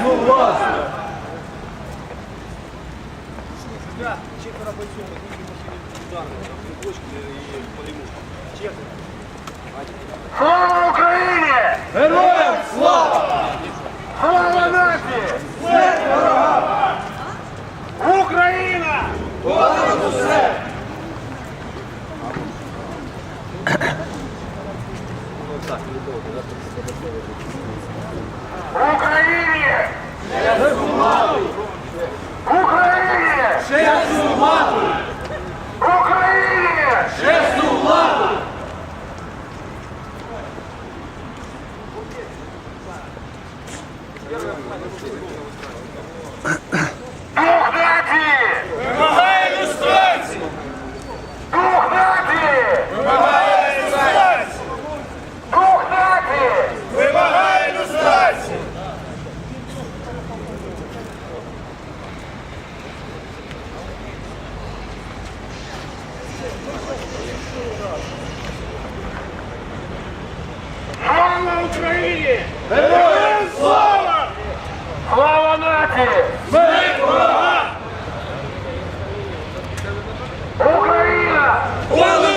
Чесну власну! Четверо бойцов, одни машины ударные, там, бочки и полевушки. Четверо. Слава Україні! Героям слава! Слава нації! Смерть ворогам! Україна! Понад усе! Україні! Чесну мату! Україні! Чесну владу! Дух Слава Україні! Героям слава! Слава нації! Смерть ворогам! Україна! Понад